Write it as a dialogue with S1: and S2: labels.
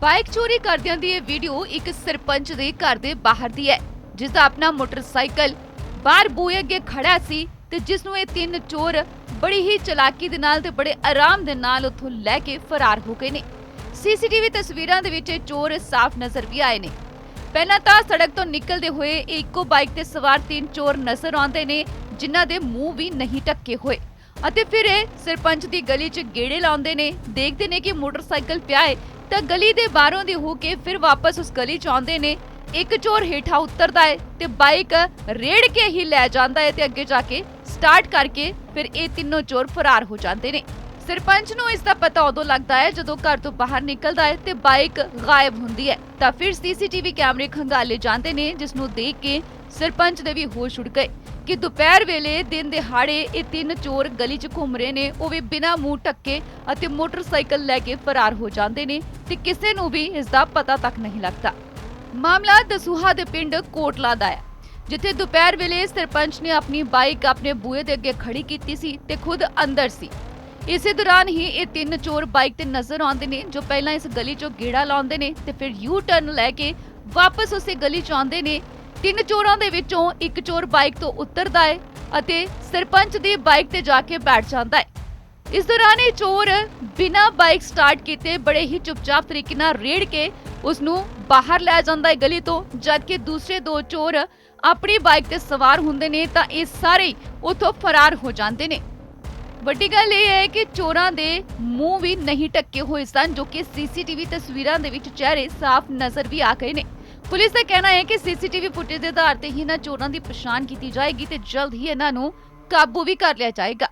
S1: Bike ਚੋਰੀ ਕਰਦਿਆਂ ਦੀ ਇਹ ਵੀਡੀਓ ਇੱਕ ਸਰਪੰਚ ਦੇ ਘਰ ਦੇ ਬਾਹਰ ਦੀ ਹੈ, ਜਿਸ ਦਾ ਆਪਣਾ ਮੋਟਰਸਾਈਕਲ ਬਾਹਰ ਬੂਹੇ ਅੱਗੇ ਖੜਾ ਸੀ ਤੇ ਜਿਸ ਨੂੰ ਇਹ ਤਿੰਨ ਚੋਰ ਬੜੀ ਹੀ ਚਲਾਕੀ ਦੇ ਨਾਲ ਤੇ ਬੜੇ ਆਰਾਮ ਦੇ ਨਾਲ ਉੱਥੋਂ ਲੈ ਕੇ ਫਰਾਰ ਹੋ ਗਏ ਨੇ। ਸੀਸੀਟੀਵੀ ਤਸਵੀਰਾਂ ਦੇ ਵਿੱਚ ਇਹ ਚੋਰ ਸਾਫ਼ ਨਜ਼ਰ ਵੀ ਆਏ ਨੇ। ਪਹਿਲਾਂ ਤਾਂ ਸੜਕ ਤੋਂ ਨਿਕਲਦੇ ਹੋਏ ਇਹ ਇੱਕੋ ਬਾਈਕ ਤੇ ਸਵਾਰ ਤਿੰਨ ਚੋਰ ਨਜ਼ਰ ਆਉਂਦੇ ਨੇ, ਜਿਨ੍ਹਾਂ ਦੇ ਮੂੰਹ ਵੀ ਨਹੀਂ ਢੱਕੇ ਹੋਏ। ਅਤੇ ਫਿਰ ਇਹ ਸਰਪੰਚ ਦੀ ਗਲੀ 'ਚ ਗੇੜੇ ਲਾਉਂਦੇ ਨੇ, ਦੇਖਦੇ ਨੇ ਕਿ ਮੋਟਰਸਾਈਕਲ ਪਿਆ ਹੈ ਤਾਂ ਗਲੀ ਦੇ ਬਾਹਰੋਂ ਦੀ ਹੋ ਕੇ ਫਿਰ ਵਾਪਸ ਉਸ ਗਲੀ 'ਚ ਆਉਂਦੇ ਨੇ। ਇੱਕ ਚੋਰ ਹੇਠਾਂ ਉਤਰਦਾ ਹੈ ਤੇ ਬਾਈਕ ਰੇੜ ਕੇ ਹੀ ਲੈ ਜਾਂਦਾ ਹੈ ਤੇ ਅੱਗੇ ਜਾ ਕੇ ਸਟਾਰਟ ਕਰਕੇ ਫਿਰ ਇਹ ਤਿੰਨੋਂ ਚੋਰ ਫਰਾਰ ਹੋ ਜਾਂਦੇ ਨੇ। ਸਰਪੰਚ ਨੂੰ ਇਸ ਦਾ ਪਤਾ ਉਦੋਂ ਲੱਗਦਾ ਹੈ ਜਦੋਂ ਘਰ ਤੋਂ ਬਾਹਰ ਨਿਕਲਦਾ ਹੈ ਤੇ ਬਾਈਕ ਗਾਇਬ ਹੁੰਦੀ ਹੈ। ਤਾਂ ਫਿਰ ਸੀਸੀਟੀਵੀ ਕੈਮਰੇ ਖੰਗਾਲੇ ਜਾਂਦੇ ਨੇ, ਜਿਸ ਨੂੰ ਦੇਖ ਕੇ ਸਰਪੰਚ ਦੇ ਵੀ ਹੋਸ਼ ਉੱਡ ਗਏ। ਕਿ ਦੁਪਹਿਰ ਵੇਲੇ ਦਿਨ ਦਿਹਾੜੇ ਇਹ ਤਿੰਨ ਚੋਰ ਗਲੀ 'ਚ ਘੁੰਮ ਰਹੇ ਨੇ। ਉਹ ਵੀ ਬਿਨਾਂ ਮੂੰਹ ਟੱਕੇ ਅਤੇ ਮੋਟਰਸਾਈਕਲ ਲੈ ਕੇ ਫਰਾਰ ਹੋ ਜਾਂਦੇ ਨੇ ਤੇ ਕਿਸੇ ਨੂੰ ਵੀ ਇਸ ਦਾ ਪਤਾ ਤੱਕ ਨਹੀਂ ਲੱਗਦਾ। ਮਾਮਲਾ ਦਸੂਹਾ ਦੇ ਪਿੰਡ ਕੋਟਲਾ ਦਾ ਹੈ, ਜਿੱਥੇ ਦੁਪਹਿਰ ਵੇਲੇ ਸਰਪੰਚ ਨੇ ਆਪਣੀ ਬਾਈਕ ਆਪਣੇ ਬੂਹੇ ਦੇ ਅੱਗੇ ਖੜੀ ਕੀਤੀ ਸੀ ਤੇ ਖੁਦ ਅੰਦਰ ਸੀ। ਇਸੇ ਦੌਰਾਨ ਹੀ ਇਹ ਤਿੰਨ ਚੋਰ ਬਾਈਕ ਤੇ ਨਜ਼ਰ ਆਉਂਦੇ ਨੇ, ਜੋ ਪਹਿਲਾਂ ਇਸ ਗਲੀ 'ਚੋਂ ਗੇੜਾ ਲਾਉਂਦੇ ਨੇ ਤੇ ਫਿਰ ਯੂ ਟਰਨ ਲੈ ਕੇ ਵਾਪਸ ਉਸੇ ਗਲੀ 'ਚ ਆਉਂਦੇ ਨੇ। ਤਿੰਨ ਚੋਰਾਂ ਦੇ ਵਿੱਚੋਂ ਇੱਕ ਚੋਰ ਬਾਈਕ ਤੋਂ ਉਤਰਦਾ ਹੈ ਅਤੇ ਸਰਪੰਚ ਦੀ ਬਾਈਕ ਤੇ ਜਾ ਕੇ ਬੈਠ ਜਾਂਦਾ ਹੈ। ਇਸ ਦੌਰਾਨ ਇਹ ਚੋਰ ਬਿਨਾਂ ਬਾਈਕ ਸਟਾਰਟ ਕੀਤੇ ਬੜੇ ਹੀ ਚੁੱਪਚਾਪ ਤਰੀਕੇ ਨਾਲ ਰੇੜ ਕੇ ਉਸ ਨੂੰ ਬਾਹਰ ਲੈ ਜਾਂਦਾ ਹੈ ਗਲੀ ਤੋਂ, ਜਦਕਿ ਦੂਸਰੇ ਦੋ ਚੋਰ ਆਪਣੀ ਬਾਈਕ ਤੇ ਸਵਾਰ ਹੁੰਦੇ ਨੇ ਤਾਂ ਇਹ ਸਾਰੇ ਉਥੋਂ ਫਰਾਰ ਹੋ ਜਾਂਦੇ ਨੇ। ਵੱਡੀ ਗੱਲ ਇਹ ਹੈ ਕਿ ਚੋਰਾਂ ਦੇ ਮੂੰਹ ਵੀ ਨਹੀਂ ਟੱਕੇ ਹੋਏ ਸਨ, ਜੋ ਕਿ ਸੀਸੀਟੀਵੀ ਤਸਵੀਰਾਂ ਦੇ ਵਿੱਚ ਚਿਹਰੇ ਸਾਫ਼ ਨਜ਼ਰ ਵੀ ਆ ਗਏ ਨੇ। ਪੁਲਿਸ ਦਾ ਕਹਿਣਾ ਹੈ ਕਿ ਸੀਸੀਟੀਵੀ ਫੁਟੇਜ ਦੇ ਆਧਾਰ ਤੇ ਹੀ ਇਹਨਾਂ ਚੋਰਾਂ ਦੀ ਪਛਾਣ ਕੀਤੀ ਜਾਏਗੀ ਤੇ ਜਲਦ ਹੀ ਇਹਨਾਂ ਨੂੰ ਕਾਬੂ ਵੀ ਕਰ ਲਿਆ ਜਾਏਗਾ।